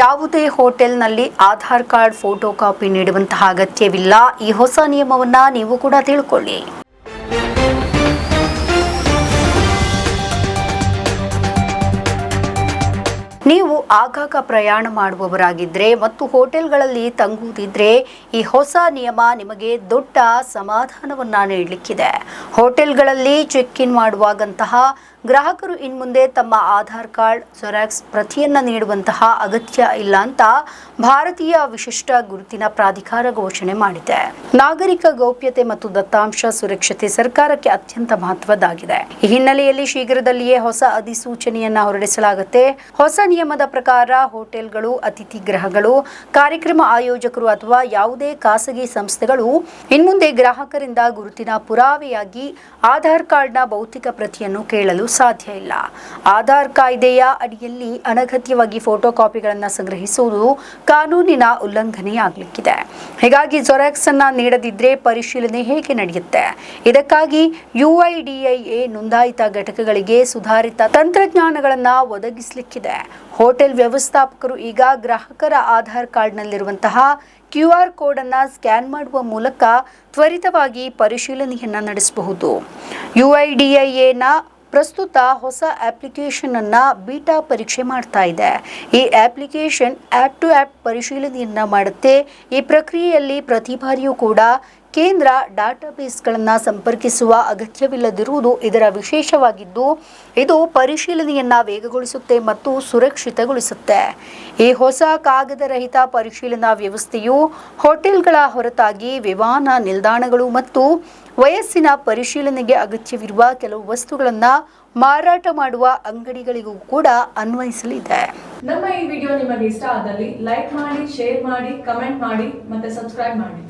ಯಾವುದೇ ಹೋಟೆಲ್ನಲ್ಲಿ Aadhaar card, photo copy ನೀಡುವಂತಹ ಅಗತ್ಯವಿಲ್ಲ. ಈ ಹೊಸ ನಿಯಮವನ್ನ ನೀವು ಕೂಡ ತಿಳ್ಕೊಳ್ಳಿ. ನೀವು ಆಗಾಗ ಪ್ರಯಾಣ ಮಾಡುವವರಾಗಿದ್ದರೆ ಮತ್ತು ಹೋಟೆಲ್ಗಳಲ್ಲಿ ತಂಗುವುದಿದ್ರೆ ಈ ಹೊಸ ನಿಯಮ ನಿಮಗೆ ದೊಡ್ಡ ಸಮಾಧಾನವನ್ನ ನೀಡಲಿಕ್ಕಿದೆ. ಹೋಟೆಲ್ಗಳಲ್ಲಿ ಚೆಕ್ ಇನ್ ಮಾಡುವಾಗಂತಹ ಗ್ರಾಹಕರು ಇನ್ಮುಂದೆ ತಮ್ಮ ಆಧಾರ್ ಕಾರ್ಡ್ ಜೆರಾಕ್ಸ್ ಪ್ರತಿಯನ್ನ ನೀಡುವಂತಹ ಅಗತ್ಯ ಇಲ್ಲ ಅಂತ ಭಾರತೀಯ ವಿಶಿಷ್ಟ ಗುರುತಿನ ಪ್ರಾಧಿಕಾರ ಘೋಷಣೆ ಮಾಡಿದೆ. ನಾಗರಿಕ ಗೌಪ್ಯತೆ ಮತ್ತು ದತ್ತಾಂಶ ಸುರಕ್ಷತೆ ಸರ್ಕಾರಕ್ಕೆ ಅತ್ಯಂತ ಮಹತ್ವದ್ದಾಗಿದೆ. ಈ ಹಿನ್ನೆಲೆಯಲ್ಲಿ ಶೀಘ್ರದಲ್ಲಿಯೇ ಹೊಸ ಅಧಿಸೂಚನೆಯನ್ನ ಹೊರಡಿಸಲಾಗುತ್ತೆ. ಹೊಸ ನಿಯಮದ ಪ್ರಕಾರ ಹೋಟೆಲ್ಗಳು, ಅತಿಥಿ ಗೃಹಗಳು, ಕಾರ್ಯಕ್ರಮ ಆಯೋಜಕರು ಅಥವಾ ಯಾವುದೇ ಖಾಸಗಿ ಸಂಸ್ಥೆಗಳು ಇನ್ಮುಂದೆ ಗ್ರಾಹಕರಿಂದ ಗುರುತಿನ ಪುರಾವೆಯಾಗಿ ಆಧಾರ್ ಕಾರ್ಡ್ನ ಭೌತಿಕ ಪ್ರತಿಯನ್ನು ಕೇಳಲು ಸಾಧ್ಯ ಇಲ್ಲ. ಆಧಾರ್ ಕಾಯ್ದೆಯ ಅಡಿಯಲ್ಲಿ ಅನಗತ್ಯವಾಗಿ ಫೋಟೋ ಕಾಪಿಗಳನ್ನು ಸಂಗ್ರಹಿಸುವುದು ಕಾನೂನಿನ ಉಲ್ಲಂಘನೆಯಾಗಲಿಕ್ಕಿದೆ. ಹೀಗಾಗಿ ಜೊರಾಕ್ಸ್ ಅನ್ನ ನೀಡದಿದ್ರೆ ಪರಿಶೀಲನೆ ಹೇಗೆ ನಡೆಯುತ್ತೆ? ಇದಕ್ಕಾಗಿ ಯುಐಡಿಐಎ ನೋಂದಾಯಿತ ಘಟಕಗಳಿಗೆ ಸುಧಾರಿತ ತಂತ್ರಜ್ಞಾನಗಳನ್ನು ಒದಗಿಸಲಿಕ್ಕಿದೆ. ಹೋಟೆಲ್ ವ್ಯವಸ್ಥಾಪಕರು ಈಗ ಗ್ರಾಹಕರ ಆಧಾರ್ ಕಾರ್ಡ್ನಲ್ಲಿರುವಂತಹ ಕ್ಯೂ ಆರ್ ಕೋಡನ್ನು ಸ್ಕ್ಯಾನ್ ಮಾಡುವ ಮೂಲಕ ತ್ವರಿತವಾಗಿ ಪರಿಶೀಲನೆಯನ್ನು ನಡೆಸಬಹುದು. ಯುಐಡಿಐಎನ ಪ್ರಸ್ತುತ ಹೊಸ ಅಪ್ಲಿಕೇಶನ್ ಅನ್ನ ಬೀಟಾ ಪರೀಕ್ಷೆ ಮಾಡ್ತಾ ಇದೆ. ಈ ಅಪ್ಲಿಕೇಶನ್ ಆ್ಯಪ್ ಟು ಆ್ಯಪ್ ಪರಿಶೀಲನೆಯನ್ನು ಮಾಡುತ್ತೆ. ಈ ಪ್ರಕ್ರಿಯೆಯಲ್ಲಿ ಪ್ರತಿ ಬಾರಿಯೂ ಕೂಡ ಕೇಂದ್ರ ಡಾಟಾಬೇಸ್ಗಳನ್ನು ಸಂಪರ್ಕಿಸುವ ಅಗತ್ಯವಿಲ್ಲದಿರುವುದು ಇದರ ವಿಶೇಷವಾಗಿದ್ದು, ಇದು ಪರಿಶೀಲನೆಯನ್ನು ವೇಗಗೊಳಿಸುತ್ತೆ ಮತ್ತು ಸುರಕ್ಷಿತಗೊಳಿಸುತ್ತೆ. ಈ ಹೊಸ ಕಾಗದರಹಿತ ಪರಿಶೀಲನಾ ವ್ಯವಸ್ಥೆಯು ಹೋಟೆಲ್ಗಳ ಹೊರತಾಗಿ ವಿಮಾನ ನಿಲ್ದಾಣಗಳು ಮತ್ತು ವಯಸ್ಸಿನ ಪರಿಶೀಲನೆಗೆ ಅಗತ್ಯವಿರುವ ಕೆಲವು ವಸ್ತುಗಳನ್ನು ಮಾರಾಟ ಮಾಡುವ ಅಂಗಡಿಗಳಿಗೂ ಕೂಡ ಅನ್ವಯಿಸಲಿದೆ. ನಮ್ಮ ಈ ವಿಡಿಯೋ ನಿಮಗೆ ಇಷ್ಟ ಆದಲ್ಲಿ ಲೈಕ್ ಮಾಡಿ, ಶೇರ್ ಮಾಡಿ, ಕಮೆಂಟ್ ಮಾಡಿ ಮತ್ತೆ ಸಬ್ಸ್ಕ್ರೈಬ್ ಮಾಡಿ.